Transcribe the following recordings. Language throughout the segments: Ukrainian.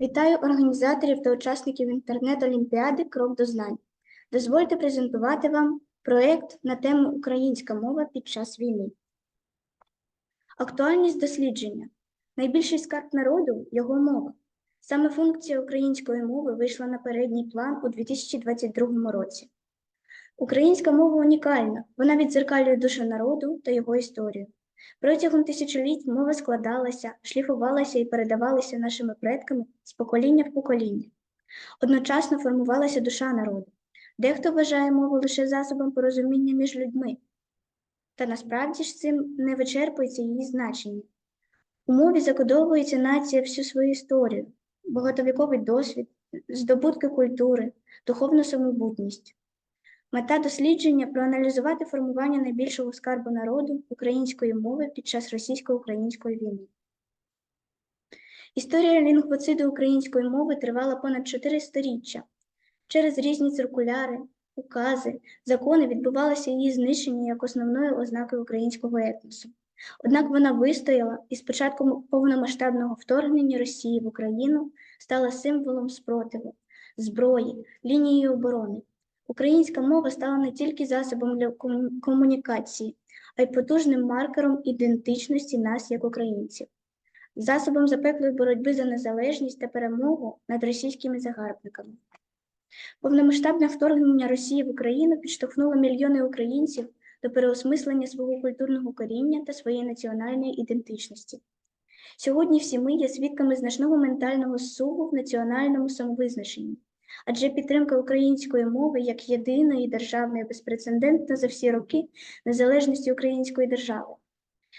Вітаю організаторів та учасників інтернет-олімпіади Крок до знань. Дозвольте презентувати вам проєкт на тему Українська мова під час війни. Актуальність дослідження. Найбільший скарб народу його мова. Саме функція української мови вийшла на передній план у 2022 році. Українська мова унікальна, вона відзеркалює душу народу та його історію. Протягом тисячоліть мова складалася, шліфувалася і передавалася нашими предками з покоління в покоління. Одночасно формувалася душа народу. Дехто вважає мову лише засобом порозуміння між людьми, та насправді ж цим не вичерпується її значення. У мові закодовується нація всю свою історію, багатовіковий досвід, здобутки культури, духовну самобутність. Мета дослідження проаналізувати формування найбільшого скарбу народу української мови під час російсько-української війни. Історія лінгвоциду української мови тривала понад чотири сторіччя. Через різні циркуляри, укази, закони відбувалося її знищення як основної ознаки українського етносу. Однак вона вистояла і з початком повномасштабного вторгнення Росії в Україну стала символом спротиву, зброї, лінією оборони. Українська мова стала не тільки засобом для комунікації, а й потужним маркером ідентичності нас як українців, засобом запеклої боротьби за незалежність та перемогу над російськими загарбниками. Повномасштабне вторгнення Росії в Україну підштовхнуло мільйони українців до переосмислення свого культурного коріння та своєї національної ідентичності. Сьогодні всі ми є свідками значного ментального зсуву в національному самовизначенні адже підтримка української мови як єдиної державної безпрецедентна за всі роки незалежності української держави.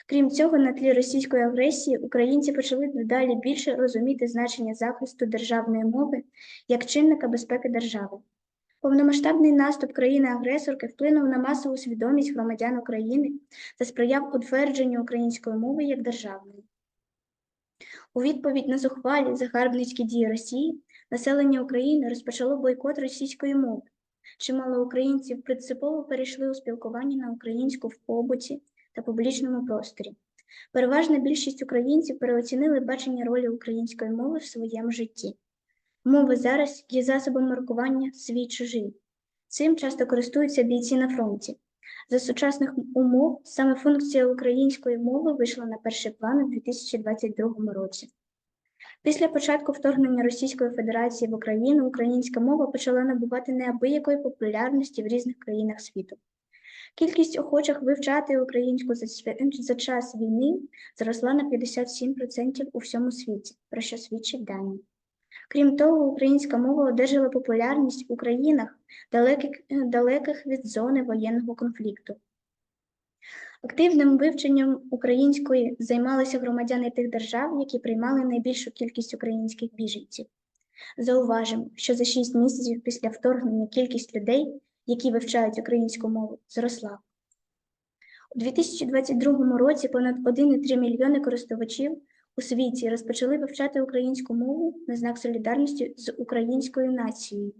Крім цього, на тлі російської агресії українці почали дедалі більше розуміти значення захисту державної мови як чинника безпеки держави. Повномасштабний наступ країни-агресорки вплинув на масову свідомість громадян України та сприяв утвердженню української мови як державної. У відповідь на зухвалі загарбницькі дії Росії населення України розпочало бойкот російської мови. Чимало українців принципово перейшли у спілкування на українську в побуті та публічному просторі. Переважна більшість українців переоцінили бачення ролі української мови в своєму житті. Мова зараз є засобом маркування свій чужий. Цим часто користуються бійці на фронті. За сучасних умов саме функція української мови вийшла на перший план у 2022 році. Після початку вторгнення Російської Федерації в Україну українська мова почала набувати неабиякої популярності в різних країнах світу. Кількість охочих вивчати українську за, час війни зросла на 57% у всьому світі, про що свідчить дані. Крім того, українська мова одержала популярність у країнах, далеких, далеких від зони воєнного конфлікту. Активним вивченням української займалися громадяни тих держав, які приймали найбільшу кількість українських біженців. Зауважимо, що за шість місяців після вторгнення кількість людей, які вивчають українську мову, зросла. У 2022 році понад 1,3 мільйони користувачів у світі розпочали вивчати українську мову на знак солідарності з українською нацією.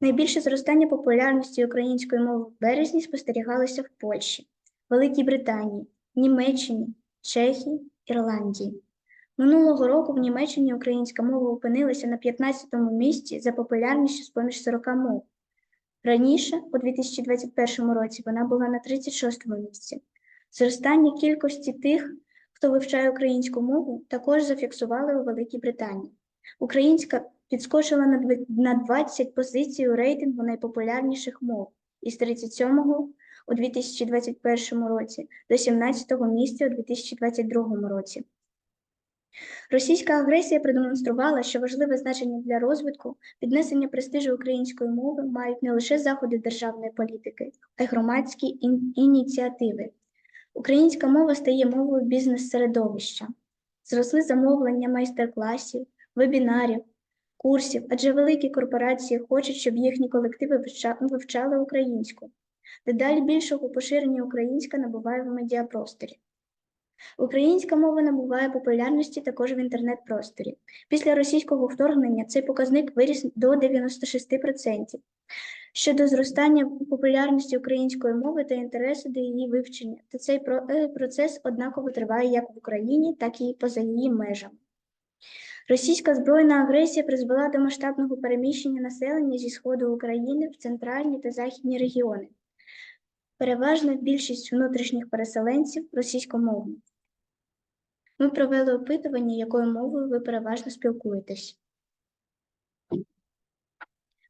Найбільше зростання популярності української мови в березні спостерігалося в Польщі. Великій Британії, Німеччині, Чехії, Ірландії. Минулого року в Німеччині українська мова опинилася на 15-му місці за популярністю з поміж 40 мов. Раніше, у 2021 році, вона була на 36-му місці. Зростання кількості тих, хто вивчає українську мову, також зафіксували у Великій Британії. Українська підскочила на 20 позицій у рейтингу найпопулярніших мов із 37-го у 2021 році до 17-го місця у 2022 році. Російська агресія продемонструвала, що важливе значення для розвитку піднесення престижу української мови мають не лише заходи державної політики, а й громадські ініціативи. Українська мова стає мовою бізнес-середовища, зросли замовлення майстер-класів, вебінарів, курсів, адже великі корпорації хочуть, щоб їхні колективи вивчали українську. Дедалі більшого поширення українська набуває в медіапросторі. Українська мова набуває популярності також в інтернет-просторі. Після російського вторгнення цей показник виріс до 96%. Щодо зростання популярності української мови та інтересу до її вивчення, то цей е, процес однаково триває як в Україні, так і поза її межами. Російська збройна агресія призвела до масштабного переміщення населення зі сходу України в центральні та західні регіони. Переважна більшість внутрішніх переселенців російськомовні. Ми провели опитування, якою мовою ви переважно спілкуєтесь.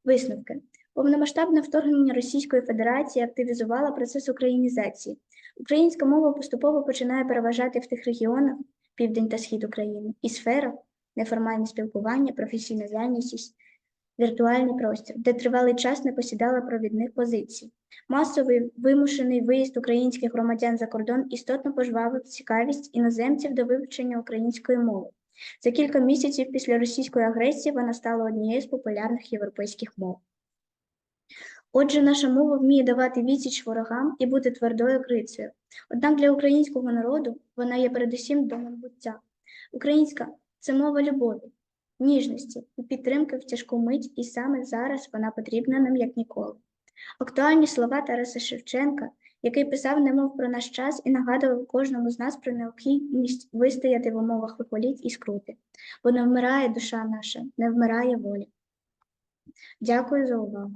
Висновки. Повномасштабне вторгнення Російської Федерації активізувало процес українізації. Українська мова поступово починає переважати в тих регіонах, південь та схід України, і сферах неформальне спілкування, професійна зайнятість, віртуальний простір, де тривалий час не посідала провідних позицій. Масовий вимушений виїзд українських громадян за кордон істотно пожвавив цікавість іноземців до вивчення української мови. За кілька місяців після російської агресії вона стала однією з популярних європейських мов. Отже, наша мова вміє давати відсіч ворогам і бути твердою крицею. Однак для українського народу вона є передусім домом буття. Українська це мова любові, ніжності і підтримки в тяжку мить, і саме зараз вона потрібна нам як ніколи. Актуальні слова Тараса Шевченка, який писав немов про наш час і нагадував кожному з нас про необхідність вистояти в умовах виполіть і скрути, бо не вмирає душа наша, не вмирає воля. Дякую за увагу.